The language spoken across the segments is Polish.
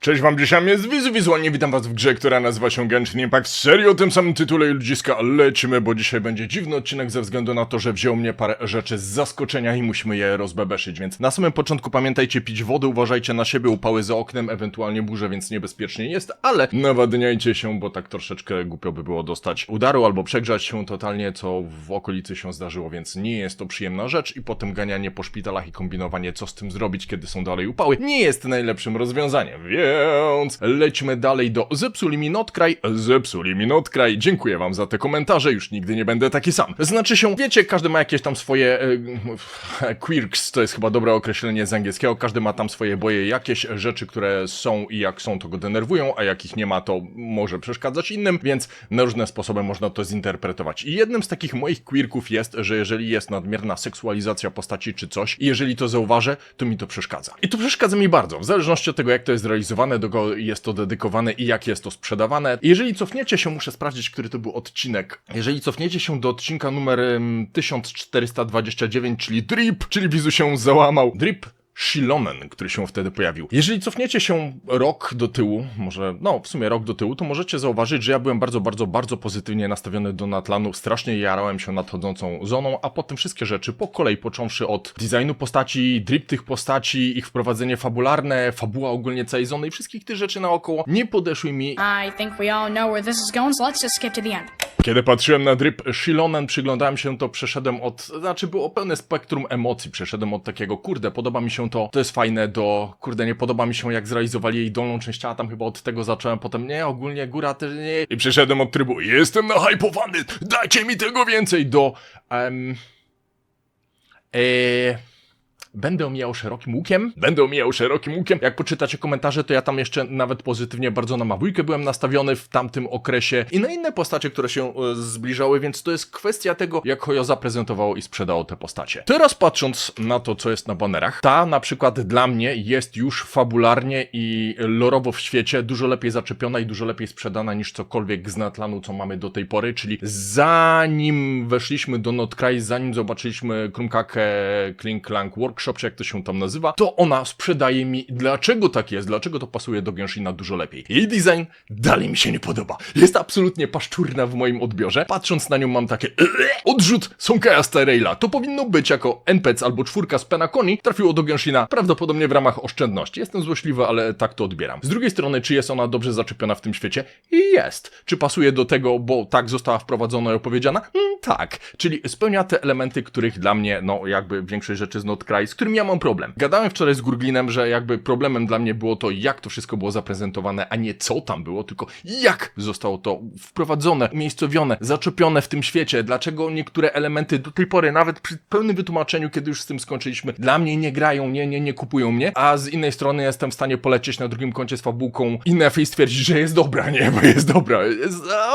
Cześć wam, dzisiaj jest Wizu Wizualnie, witam was w grze, która nazywa się Genshin Impact. Serio o tym samym tytule i ludziska, lecimy, bo dzisiaj będzie dziwny odcinek ze względu na to, że wziął mnie parę rzeczy z zaskoczenia i musimy je rozbebeszyć, więc na samym początku pamiętajcie pić wody, uważajcie na siebie, upały za oknem, ewentualnie burze, więc niebezpiecznie jest, ale nawadniajcie się, bo tak troszeczkę głupio by było dostać udaru albo przegrzać się totalnie, co w okolicy się zdarzyło, więc nie jest to przyjemna rzecz i potem ganianie po szpitalach i kombinowanie, co z tym zrobić, kiedy są dalej upały, nie jest najlepszym rozwiązaniem, więc lećmy dalej do Zepsuli mi notkraj, zepsuli mi notkraj, dziękuję wam za te komentarze, już nigdy nie będę taki sam. Znaczy się, wiecie, każdy ma jakieś tam swoje e, quirks, to jest chyba dobre określenie z angielskiego, każdy ma tam swoje boje, jakieś rzeczy, które są i jak są, to go denerwują, a jakich nie ma, to może przeszkadzać innym, więc na różne sposoby można to zinterpretować. I jednym z takich moich quirków jest, że jeżeli jest nadmierna seksualizacja postaci czy coś, i jeżeli to zauważę, to mi to przeszkadza. I to przeszkadza mi bardzo, w zależności od tego, jak to jest realizowane, do kogo jest to dedykowane i jak jest to sprzedawane. Jeżeli cofniecie się, muszę sprawdzić, który to był odcinek. Jeżeli cofniecie się do odcinka numer em, 1429, czyli Drip, czyli Wizu się załamał. Drip Shilonen, który się wtedy pojawił. Jeżeli cofniecie się rok do tyłu, może, no w sumie rok do tyłu, to możecie zauważyć, że ja byłem bardzo, bardzo, bardzo pozytywnie nastawiony do Natlanu, strasznie jarałem się nadchodzącą zoną, a potem wszystkie rzeczy po kolei, począwszy od designu postaci, drip tych postaci, ich wprowadzenie fabularne, fabuła ogólnie całej zony i wszystkich tych rzeczy naokoło, nie podeszły mi I think we all know where this is going, so let's just skip to the end. Kiedy patrzyłem na drip Shilonen, przyglądałem się to, przeszedłem od, znaczy było pełne spektrum emocji, przeszedłem od takiego, kurde, podoba mi się to, to jest fajne, do, kurde, nie podoba mi się jak zrealizowali jej dolną część ciała, tam chyba od tego zacząłem, potem nie, ogólnie góra też nie, i przeszedłem od trybu, jestem nahypowany, dajcie mi tego więcej, do, em, eee, Będę omijał szerokim łukiem. Będę omijał szerokim łukiem. Jak poczytacie komentarze, to ja tam jeszcze nawet pozytywnie bardzo na Mawujkę byłem nastawiony w tamtym okresie i na inne postacie, które się e, zbliżały, więc to jest kwestia tego, jak Hoyo zaprezentowało i sprzedało te postacie. Teraz patrząc na to, co jest na banerach, ta na przykład dla mnie jest już fabularnie i lorowo w świecie dużo lepiej zaczepiona i dużo lepiej sprzedana niż cokolwiek z Natlanu, co mamy do tej pory, czyli zanim weszliśmy do Notkraj, zanim zobaczyliśmy Krumkakę Klink Klank Workshop, czy jak to się tam nazywa, to ona sprzedaje mi, dlaczego tak jest, dlaczego to pasuje do Genshina dużo lepiej. Jej design dalej mi się nie podoba. Jest absolutnie paszczurna w moim odbiorze. Patrząc na nią mam takie odrzut Sonkaja Starraila. To powinno być jako NPC albo czwórka z Penaconi trafiło do Genshina prawdopodobnie w ramach oszczędności. Jestem złośliwy, ale tak to odbieram. Z drugiej strony, czy jest ona dobrze zaczepiona w tym świecie? Jest. Czy pasuje do tego, bo tak została wprowadzona i opowiedziana? Mm, tak. Czyli spełnia te elementy, których dla mnie, no jakby większość rzeczy z Notcry, z którym ja mam problem. Gadałem wczoraj z Gurglinem, że jakby problemem dla mnie było to, jak to wszystko było zaprezentowane, a nie co tam było, tylko jak zostało to wprowadzone, umiejscowione, zaczepione w tym świecie, dlaczego niektóre elementy do tej pory, nawet przy pełnym wytłumaczeniu, kiedy już z tym skończyliśmy, dla mnie nie grają, nie, nie, nie kupują mnie, a z innej strony jestem w stanie polecieć na drugim koncie z fabułką i stwierdzić, że jest dobra, nie, bo jest dobra.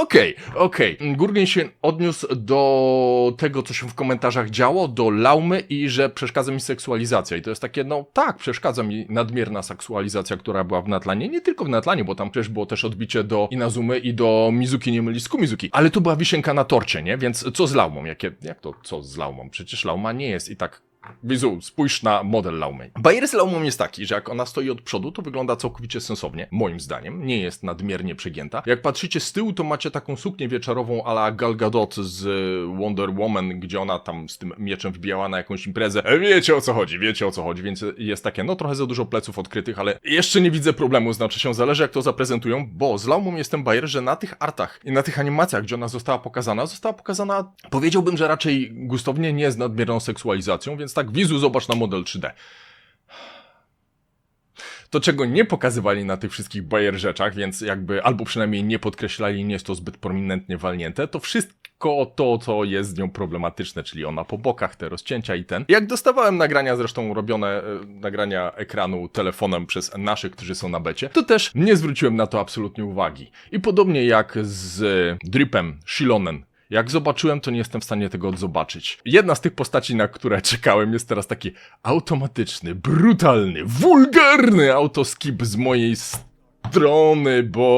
Okej, okej. Gurglin się odniósł do tego, co się w komentarzach działo, do laumy i że przeszkadza mi seksualizacja. I to jest takie, no tak, przeszkadza mi nadmierna seksualizacja, która była w Natlanie. Nie tylko w Natlanie, bo tam przecież było też odbicie do Inazumy i do Mizuki, nie mylić z Kumizuki. Ale to była wisienka na torcie, nie? Więc co z laumą? Jakie, jak to, co z laumą? Przecież lauma nie jest i tak Wizu, spójrz na model Laumy. Bajer z Laumą jest taki, że jak ona stoi od przodu, to wygląda całkowicie sensownie, moim zdaniem. Nie jest nadmiernie przegięta. Jak patrzycie z tyłu, to macie taką suknię wieczorową a la Gal Gadot z y, Wonder Woman, gdzie ona tam z tym mieczem wbijała na jakąś imprezę. E, Wiecie o co chodzi, wiecie o co chodzi, więc jest takie, no trochę za dużo pleców odkrytych, ale jeszcze nie widzę problemu, znaczy się zależy jak to zaprezentują, bo z Laumą jestem bajer, że na tych artach i na tych animacjach, gdzie ona została pokazana, została pokazana, powiedziałbym, że raczej gustownie, nie z nadmierną seksualizacją, więc tak, wizu zobacz na model 3D. To, czego nie pokazywali na tych wszystkich Bayer rzeczach, więc jakby albo przynajmniej nie podkreślali, nie jest to zbyt prominentnie walnięte, to wszystko to, co jest z nią problematyczne, czyli ona po bokach, te rozcięcia i ten. Jak dostawałem nagrania, zresztą robione e, nagrania ekranu telefonem przez naszych, którzy są na becie, to też nie zwróciłem na to absolutnie uwagi. I podobnie jak z Dripem, Shilonen, jak zobaczyłem, to nie jestem w stanie tego odzobaczyć. Jedna z tych postaci, na które czekałem, jest teraz taki automatyczny, brutalny, wulgarny autoskip z mojej drony, bo...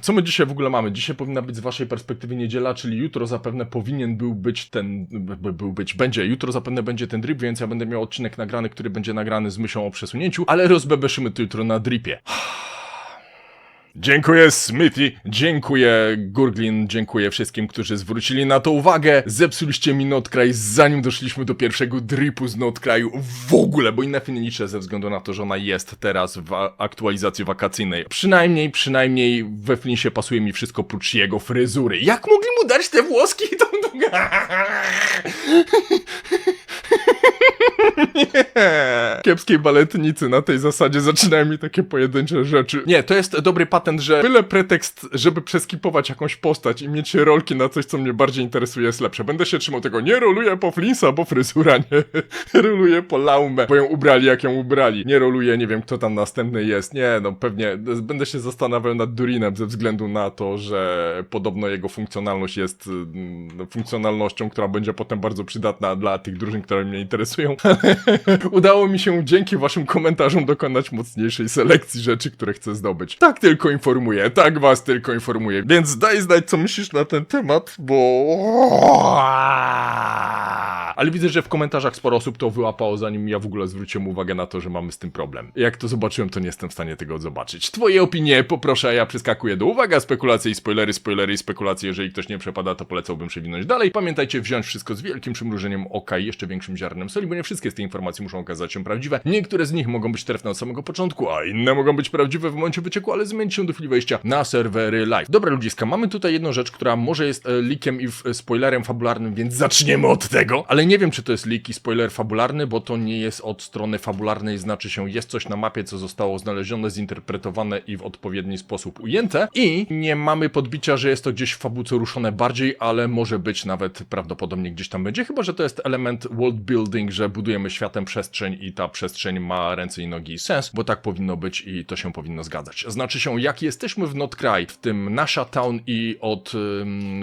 Co my dzisiaj w ogóle mamy? Dzisiaj powinna być z waszej perspektywy niedziela, czyli jutro zapewne powinien był być ten... by- był być, będzie. Jutro zapewne będzie ten drip, więc ja będę miał odcinek nagrany, który będzie nagrany z myślą o przesunięciu, ale rozbebeszymy to jutro na dripie. Dziękuję Smithy, dziękuję Gurglin, dziękuję wszystkim, którzy zwrócili na to uwagę. Zepsuliście mi Notkraj zanim doszliśmy do pierwszego dripu z Notkraju w ogóle, bo nie liczę ze względu na to, że ona jest teraz w aktualizacji wakacyjnej. Przynajmniej, przynajmniej we Flinsie pasuje mi wszystko prócz jego fryzury. Jak mogli mu dać te włoski i tą... Kiepskiej baletnicy na tej zasadzie zaczynają mi takie pojedyncze rzeczy. Nie, to jest dobry patent, że byle pretekst, żeby przeskipować jakąś postać i mieć rolki na coś, co mnie bardziej interesuje, jest lepsze. Będę się trzymał tego, nie roluję po Flinsa, bo fryzura nie. roluję po Laumę, bo ją ubrali jak ją ubrali. Nie roluję, nie wiem kto tam następny jest. Nie, no pewnie będę się zastanawiał nad Durinem ze względu na to, że podobno jego funkcjonalność jest mm, funkcjonalnością, która będzie potem bardzo przydatna dla tych drużyn, które mnie interesują. Udało mi się dzięki waszym komentarzom dokonać mocniejszej selekcji rzeczy, które chcę zdobyć. Tak tylko informuję, tak was tylko informuję. Więc daj znać, co myślisz na ten temat, bo... Ale widzę, że w komentarzach sporo osób to wyłapało, zanim ja w ogóle zwróciłem uwagę na to, że mamy z tym problem. Jak to zobaczyłem, to nie jestem w stanie tego zobaczyć. Twoje opinie poproszę, a ja przeskakuję do uwaga, spekulacje i spoilery, spoilery i spekulacje. Jeżeli ktoś nie przepada, to polecałbym przewinąć dalej. Pamiętajcie, wziąć wszystko z wielkim przymrużeniem oka i jeszcze większym ziarnem soli, bo nie wszystkie z tych informacji muszą okazać się prawdziwe. Niektóre z nich mogą być trefne od samego początku, a inne mogą być prawdziwe w momencie wycieku, ale zmienić się do chwili wejścia na serwery live. Dobra ludziska, mamy tutaj jedną rzecz, która może jest e, leakiem i w, e, spoilerem fabularnym, więc zaczniemy od tego. Ale nie wiem, czy to jest leak i spoiler fabularny, bo to nie jest od strony fabularnej, znaczy się jest coś na mapie, co zostało znalezione, zinterpretowane i w odpowiedni sposób ujęte. I nie mamy podbicia, że jest to gdzieś w fabułce ruszone bardziej, ale może być nawet prawdopodobnie gdzieś tam będzie, chyba że to jest element world building, że budujemy światem przestrzeń i ta przestrzeń ma ręce i nogi i sens, bo tak powinno być i to się powinno zgadzać. Znaczy się, jak jesteśmy w Notkraj, w tym Nasha Town i od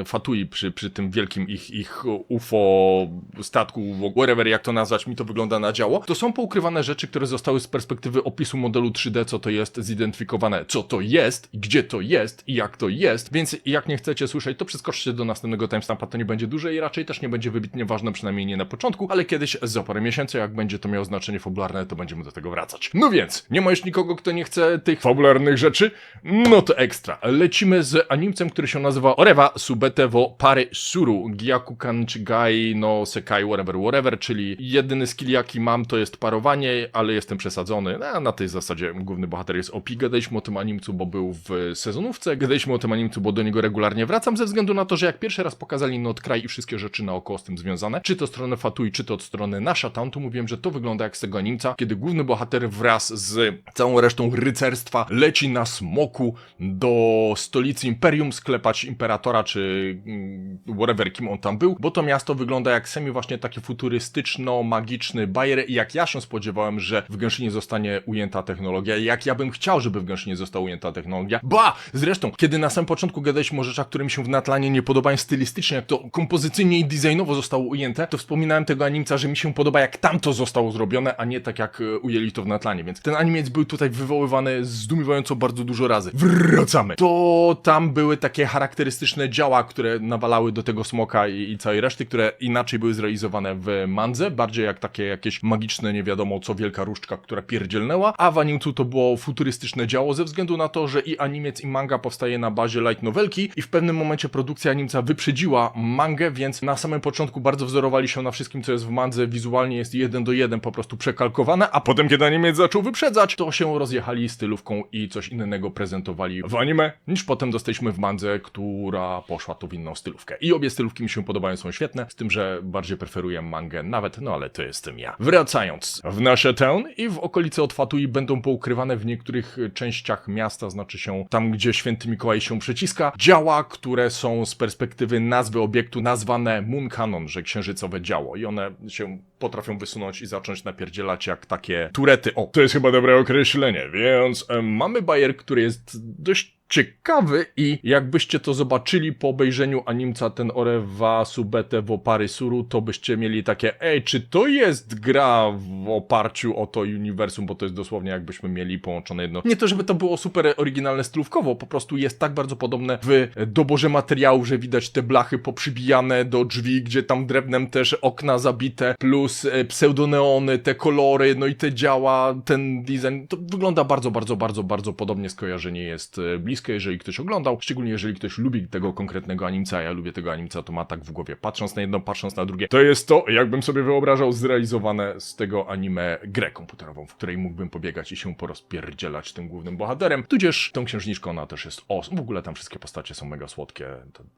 Fatui przy, przy tym wielkim ich, ich UFO statku, whatever jak to nazwać, mi to wygląda na działo, to są poukrywane rzeczy, które zostały z perspektywy opisu modelu 3D, co to jest, zidentyfikowane, co to jest, gdzie to jest i jak to jest, więc jak nie chcecie słyszeć, to przeskoczcie do następnego timestampa, to nie będzie duże i raczej też nie będzie wybitnie ważne, przynajmniej nie na początku, ale kiedyś za parę miesięcy, jak będzie to miało znaczenie fabularne, to będziemy do tego wracać. No więc, nie ma już nikogo, kto nie chce tych fabularnych rzeczy? No to ekstra. Lecimy z animcem, który się nazywa Oreva Subete wo Pare Suru Gyaku Kanchigai no Sekai whatever whatever, czyli jedyny skill jaki mam to jest parowanie, ale jestem przesadzony. No, na tej zasadzie główny bohater jest OP. Gadaliśmy o tym animcu, bo był w sezonówce. Gadaliśmy o tym animcu, bo do niego regularnie wracam ze względu na to, że jak pierwszy raz pokazali Notkraj i wszystkie rzeczy naokoło z tym związane, czy to stronę Fatui, czy to od strony Nasza Town, to mówiłem, że to wygląda jak z tego animca, kiedy główny bohater wraz z całą resztą rycerstwa leci na smoku do stolicy Imperium sklepać Imperatora, czy mm, whatever, kim on tam był, bo to miasto wygląda jak semi właśnie taki futurystyczno-magiczny bajer jak ja się spodziewałem, że w Genshinie zostanie ujęta technologia, jak ja bym chciał, żeby w Genshinie została ujęta technologia. Ba! Zresztą, kiedy na samym początku gadaliśmy o rzeczach, które mi się w Natlanie nie podobają stylistycznie, jak to kompozycyjnie i designowo zostało ujęte, to wspominałem tego animca, że mi się podoba jak tam to zostało zrobione, a nie tak jak e, ujęli to w Natlanie, więc ten animiec był tutaj wywoływany zdumiewająco bardzo dużo razy. Wracamy! To tam były takie charakterystyczne działa, które nawalały do tego smoka i, i całej reszty, które inaczej były zrealizowane w mandze, bardziej jak takie jakieś magiczne, nie wiadomo co, wielka różdżka, która pierdzielnęła, a w animcu to było futurystyczne działo ze względu na to, że i animiec i manga powstaje na bazie light novelki i w pewnym momencie produkcja animca wyprzedziła mangę, więc na samym początku bardzo wzorowali się na wszystkim, co jest w mandze, wizualnie jest jeden do jeden po prostu przekalkowane, a potem kiedy animiec zaczął wyprzedzać, to się rozjechali stylówką i coś innego prezentowali w anime, niż potem dostaliśmy w mandze, która poszła tu w inną stylówkę. I obie stylówki mi się podobają, są świetne, z tym, że bardziej preferuję mangę nawet, no ale to jestem ja. Wracając, w nasze town i w okolicy od Fatui będą poukrywane w niektórych częściach miasta, znaczy się tam, gdzie święty Mikołaj się przeciska, działa, które są z perspektywy nazwy obiektu nazwane Moon Cannon, że księżycowe działo i one się potrafią wysunąć i zacząć napierdzielać jak takie turety. O, to jest chyba dobre określenie, więc e, mamy bajer, który jest dość ciekawy i jakbyście to zobaczyli po obejrzeniu animca ten Orewa Subete w opary Suru, to byście mieli takie ej, czy to jest gra w oparciu o to uniwersum, bo to jest dosłownie jakbyśmy mieli połączone jedno. Nie to, żeby to było super oryginalne stylówkowo, po prostu jest tak bardzo podobne w doborze materiału, że widać te blachy poprzybijane do drzwi, gdzie tam drewnem też okna zabite, plus e, pseudoneony, te kolory, no i te działa, ten design, to wygląda bardzo, bardzo, bardzo, bardzo podobnie, skojarzenie jest e, bliskie, jeżeli ktoś oglądał, szczególnie jeżeli ktoś lubi tego konkretnego animca, ja lubię tego animca, to ma tak w głowie, patrząc na jedno, patrząc na drugie, to jest to, jakbym sobie wyobrażał, zrealizowane z tego anime grę komputerową, w której mógłbym pobiegać i się porozpierdzielać tym głównym bohaterem, tudzież tą księżniczką, ona też jest os, w ogóle tam wszystkie postacie są mega słodkie,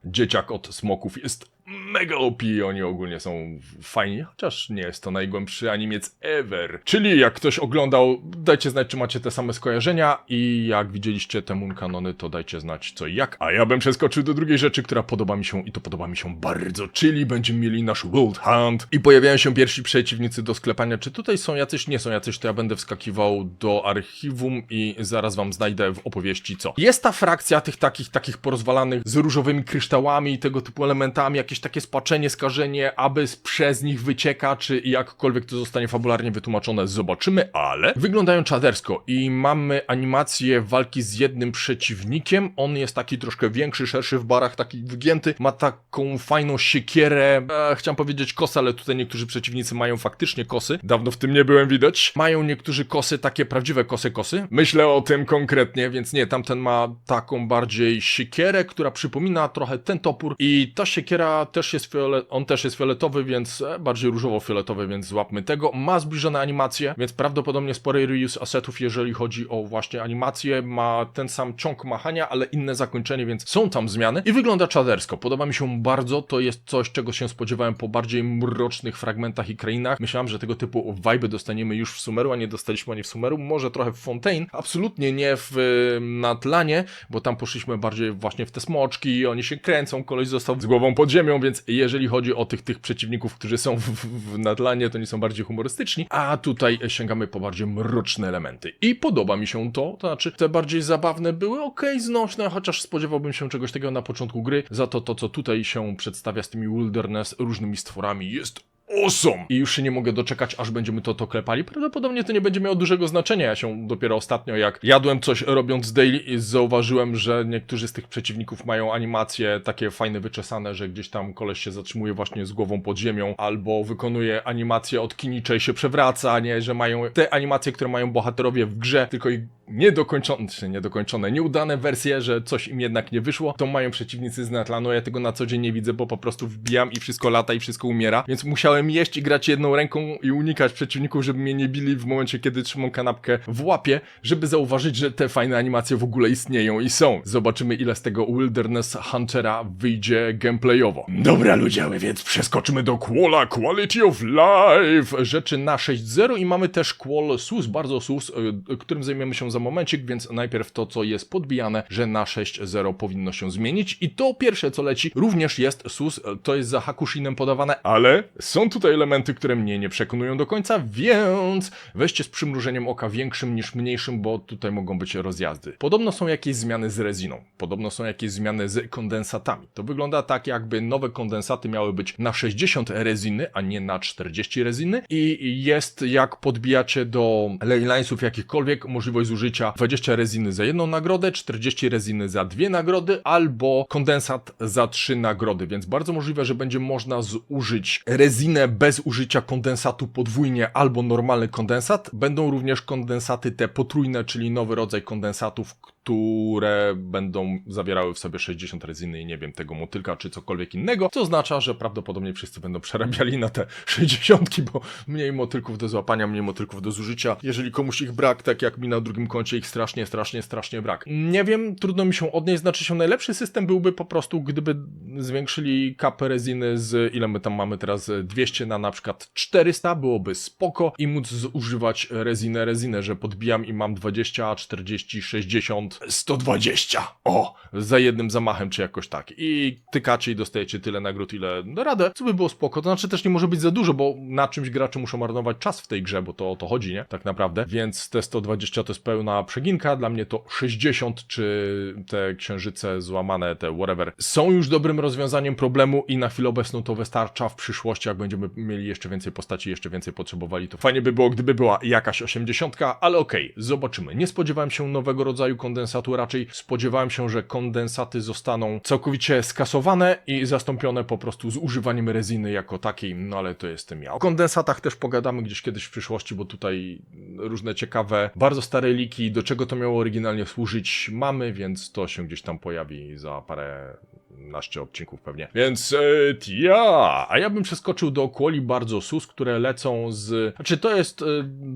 dzieciak od smoków jest mega OP, oni ogólnie są fajni, chociaż nie jest to najgłębszy animiec ever. Czyli jak ktoś oglądał, dajcie znać, czy macie te same skojarzenia i jak widzieliście te Moon to dajcie znać co i jak. A ja bym przeskoczył do drugiej rzeczy, która podoba mi się i to podoba mi się bardzo, czyli będziemy mieli nasz World Hunt i pojawiają się pierwsi przeciwnicy do sklepania. Czy tutaj są jacyś? Nie są jacyś, to ja będę wskakiwał do archiwum i zaraz wam znajdę w opowieści co. Jest ta frakcja tych takich, takich porozwalanych z różowymi kryształami i tego typu elementami, jakieś takie spaczenie, skażenie, aby przez nich wycieka, czy jakkolwiek to zostanie fabularnie wytłumaczone, zobaczymy, ale wyglądają czadersko i mamy animację walki z jednym przeciwnikiem, on jest taki troszkę większy, szerszy w barach, taki wygięty, ma taką fajną siekierę, e, chciałem powiedzieć kosę, ale tutaj niektórzy przeciwnicy mają faktycznie kosy, dawno w tym nie byłem widać, mają niektórzy kosy, takie prawdziwe kosy kosy, myślę o tym konkretnie, więc nie, tamten ma taką bardziej siekierę, która przypomina trochę ten topór. I ta siekiera też jest fiole- on też jest fioletowy, więc e, bardziej różowo-fioletowy, więc złapmy tego. Ma zbliżone animacje, więc prawdopodobnie spory reuse assetów, jeżeli chodzi o właśnie animację. Ma ten sam ciąg machania, ale inne zakończenie, więc są tam zmiany i wygląda czadersko. Podoba mi się bardzo, to jest coś, czego się spodziewałem po bardziej mrocznych fragmentach i krainach. Myślałem, że tego typu vibe dostaniemy już w Sumeru, a nie dostaliśmy ani w Sumeru, może trochę w Fontaine, absolutnie nie w y, Natlanie, bo tam poszliśmy bardziej właśnie w te smoczki, oni się kręcą, koleś został z głową pod ziemią, więc jeżeli chodzi o tych, tych przeciwników, którzy są w, w, w Natlanie, to nie są bardziej humorystyczni, a tutaj sięgamy po bardziej mroczne elementy. I podoba mi się to, to znaczy te bardziej zabawne były ok, znośne, chociaż spodziewałbym się czegoś takiego na początku gry, za to to, co tutaj się przedstawia z tymi wilderness, różnymi stworami, jest awesome! I już się nie mogę doczekać, aż będziemy to, to klepali. Prawdopodobnie to nie będzie miało dużego znaczenia. Ja się dopiero ostatnio, jak jadłem coś robiąc daily, zauważyłem, że niektórzy z tych przeciwników mają animacje takie fajne, wyczesane, że gdzieś tam koleś się zatrzymuje właśnie z głową pod ziemią, albo wykonuje animację od kiniczej się przewraca, nie? Że mają te animacje, które mają bohaterowie w grze, tylko i niedokończone, czy niedokończone, nieudane wersje, że coś im jednak nie wyszło, to mają przeciwnicy z Natlanu. Ja tego na co dzień nie widzę, bo po prostu wbijam i wszystko lata i wszystko umiera, więc musiałem jeść i grać jedną ręką i unikać przeciwników, żeby mnie nie bili w momencie, kiedy trzymam kanapkę w łapie, żeby zauważyć, że te fajne animacje w ogóle istnieją i są. Zobaczymy, ile z tego Wilderness Huntera wyjdzie gameplayowo. Dobra, ludzie, więc przeskoczymy do Quala Quality of Life, rzeczy na 6.0 i mamy też Qual SUS, bardzo SUS, y, którym zajmiemy się za momencik, więc najpierw to, co jest podbijane, że na 6.0 powinno się zmienić i to pierwsze, co leci, również jest SUS, y, to jest za Hakushinem podawane, ale są tutaj elementy, które mnie nie przekonują do końca, więc weźcie z przymrużeniem oka większym niż mniejszym, bo tutaj mogą być rozjazdy. Podobno są jakieś zmiany z reziną, podobno są jakieś zmiany z kondensatami. To wygląda tak, jakby nowe kondensaty miały być na 60 reziny, a nie na 40 reziny i jest, jak podbijacie do leylinesów jakichkolwiek, możliwość zużycia 20 reziny za jedną nagrodę, 40 reziny za dwie nagrody, albo kondensat za trzy nagrody, więc bardzo możliwe, że będzie można zużyć rezinę bez użycia kondensatu podwójnie albo normalny kondensat. Będą również kondensaty te potrójne, czyli nowy rodzaj kondensatów, które będą zawierały w sobie 60 reziny i nie wiem, tego motylka czy cokolwiek innego, co oznacza, że prawdopodobnie wszyscy będą przerabiali na te 60, bo mniej motylków do złapania, mniej motylków do zużycia. Jeżeli komuś ich brak, tak jak mi na drugim koncie ich strasznie, strasznie, strasznie brak. Nie wiem, trudno mi się odnieść, znaczy się najlepszy system byłby po prostu, gdyby zwiększyli kapę reziny z, ile my tam mamy teraz, 200 na na przykład 400, byłoby spoko i móc zużywać rezinę, rezinę, że podbijam i mam 20, 40, 60, 120, o, za jednym zamachem, czy jakoś tak. I tykacie i dostajecie tyle nagród, ile da radę, co by było spoko. To znaczy też nie może być za dużo, bo na czymś gracze muszą marnować czas w tej grze, bo to o to chodzi, nie? Tak naprawdę. Więc te 120 to jest pełna przeginka, dla mnie to 60, czy te księżyce złamane, te whatever, są już dobrym rozwiązaniem problemu i na chwilę obecną to wystarcza. W przyszłości, jak będziemy mieli jeszcze więcej postaci, jeszcze więcej potrzebowali, to fajnie by było, gdyby była jakaś 80, ale okej, zobaczymy. Nie spodziewałem się nowego rodzaju kondensatu, raczej spodziewałem się, że kondensaty zostaną całkowicie skasowane i zastąpione po prostu z używaniem reziny jako takiej, no ale to jestem ja. O kondensatach też pogadamy gdzieś kiedyś w przyszłości, bo tutaj różne ciekawe, bardzo stare liki, do czego to miało oryginalnie służyć, mamy, więc to się gdzieś tam pojawi za parę naście odcinków pewnie. Więc e, ja, a ja bym przeskoczył do Quali bardzo sus, które lecą z... Znaczy to jest e,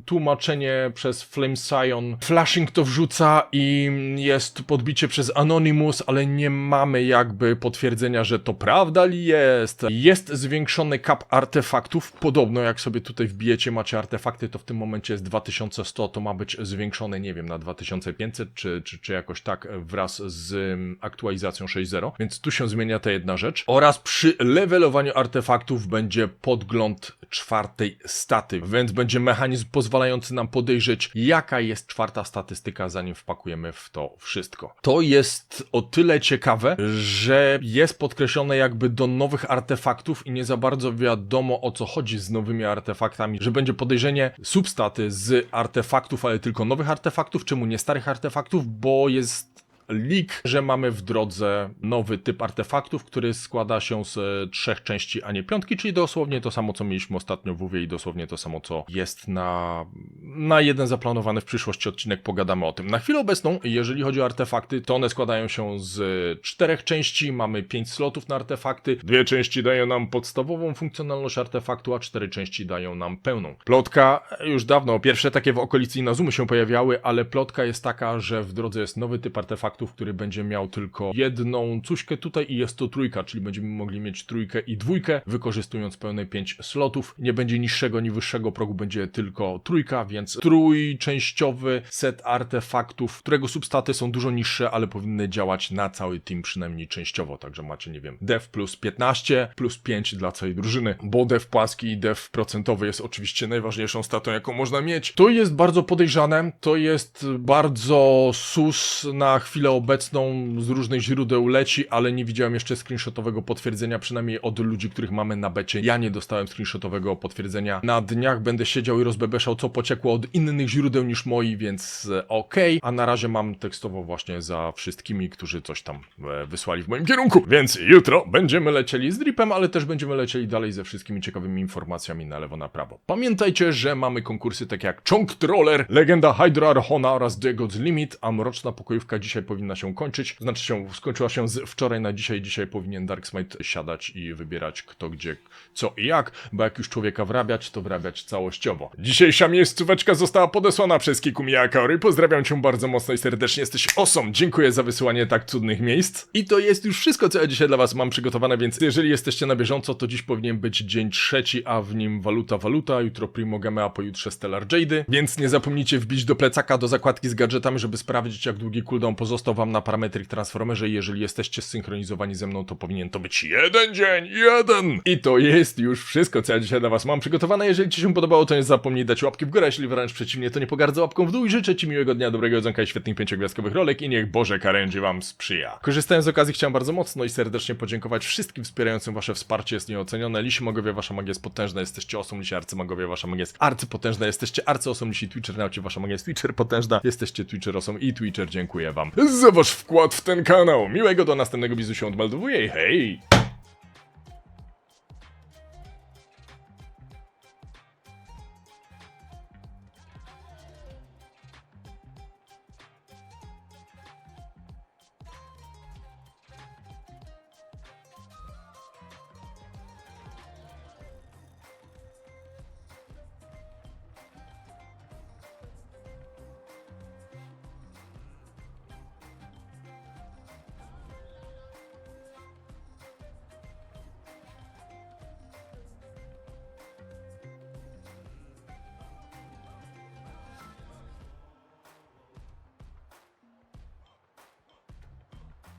tłumaczenie przez Flame Sion. Flashing to wrzuca i jest podbicie przez Anonymous, ale nie mamy jakby potwierdzenia, że to prawda li jest. Jest zwiększony cap artefaktów. Podobno jak sobie tutaj wbijecie, macie artefakty, to w tym momencie jest 2100, to ma być zwiększone, nie wiem, na 2500 czy, czy, czy jakoś tak wraz z mm, aktualizacją 6.0. Więc tu się zmienia ta jedna rzecz. Oraz przy levelowaniu artefaktów będzie podgląd czwartej staty, więc będzie mechanizm pozwalający nam podejrzeć, jaka jest czwarta statystyka, zanim wpakujemy w to wszystko. To jest o tyle ciekawe, że jest podkreślone jakby do nowych artefaktów i nie za bardzo wiadomo o co chodzi z nowymi artefaktami, że będzie podejrzenie substaty z artefaktów, ale tylko nowych artefaktów, czemu nie starych artefaktów, bo jest leak, że mamy w drodze nowy typ artefaktów, który składa się z e, trzech części, a nie piątki, czyli dosłownie to samo, co mieliśmy ostatnio w UW i dosłownie to samo, co jest na, na jeden zaplanowany w przyszłości odcinek, pogadamy o tym. Na chwilę obecną, jeżeli chodzi o artefakty, to one składają się z czterech części, mamy pięć slotów na artefakty, dwie części dają nam podstawową funkcjonalność artefaktu, a cztery części dają nam pełną. Plotka już dawno, pierwsze takie w okolicy Inazumy się pojawiały, ale plotka jest taka, że w drodze jest nowy typ artefaktów, który będzie miał tylko jedną cuśkę tutaj i jest to trójka, czyli będziemy mogli mieć trójkę i dwójkę, wykorzystując pełne pięć slotów. Nie będzie niższego ani wyższego progu, będzie tylko trójka, więc trójczęściowy set artefaktów, którego substaty są dużo niższe, ale powinny działać na cały team przynajmniej częściowo, także macie, nie wiem, dev plus 15, plus 5 dla całej drużyny, bo dev płaski i dev procentowy jest oczywiście najważniejszą statą, jaką można mieć. To jest bardzo podejrzane, to jest bardzo sus na chwilę obecną z różnych źródeł leci, ale nie widziałem jeszcze screenshotowego potwierdzenia, przynajmniej od ludzi, których mamy na becie. Ja nie dostałem screenshotowego potwierdzenia. Na dniach będę siedział i rozbebeszał, co pociekło od innych źródeł niż moi, więc e, okej. A na razie mam tekstowo właśnie za wszystkimi, którzy coś tam e, wysłali w moim kierunku. Więc jutro będziemy lecieli z dripem, ale też będziemy lecieli dalej ze wszystkimi ciekawymi informacjami na lewo, na prawo. Pamiętajcie, że mamy konkursy takie jak Chong Troller, Legenda Hydra Archona oraz The God's Limit, a mroczna pokojówka dzisiaj powinna się kończyć. Znaczy się, skończyła się z wczoraj na dzisiaj. Dzisiaj powinien Darksmite siadać i wybierać kto, gdzie, co i jak, bo jak już człowieka wrabiać, to wrabiać całościowo. Dzisiejsza miejscóweczka została podesłana przez Kiku Miyakaori. Pozdrawiam cię bardzo mocno i serdecznie. Jesteś osom. Dziękuję za wysyłanie tak cudnych miejsc. I to jest już wszystko, co ja dzisiaj dla was mam przygotowane, więc jeżeli jesteście na bieżąco, to dziś powinien być dzień trzeci, a w nim waluta waluta, jutro Primo Game, a pojutrze Stellar Jady. Więc nie zapomnijcie wbić do plecaka do zakładki z gadżetami, żeby sprawdzić, jak długi cooldown pozostał wam na Parametric Transformerze i jeżeli jesteście zsynchronizowani ze mną, to powinien to być jeden dzień, jeden! I to jest już wszystko, co ja dzisiaj dla was mam przygotowane. Jeżeli ci się podobało, to nie zapomnij dać łapki w górę, jeśli wręcz przeciwnie, to nie pogardzę łapką w dół i życzę ci miłego dnia, dobrego jedzonka i świetnych pięciogwiazdkowych rolek. I niech Boże Karęży wam sprzyja. Korzystając z okazji, chciałem bardzo mocno i serdecznie podziękować wszystkim wspierającym wasze wsparcie, jest nieocenione. Lisi Magowie, wasza magia jest potężna, jesteście osą, lisi arcymagowie, wasza magia jest arcypotężna, jesteście arcyosom, lisi Twitcher, naucie, wasza magia jest Twitcher potężna, jesteście Twitcherosom i Twitcher, dziękuję wam za wasz wkład w ten kanał. Miłego do następnego bizu się odmeldowuję i hej!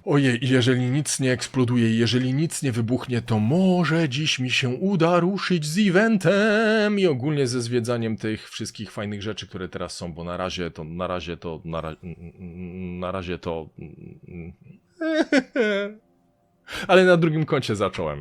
Ojej, jeżeli nic nie eksploduje, jeżeli nic nie wybuchnie, to może dziś mi się uda ruszyć z eventem i ogólnie ze zwiedzaniem tych wszystkich fajnych rzeczy, które teraz są, bo na razie to, na razie to, na, ra, na razie to... Ale na drugim koncie zacząłem.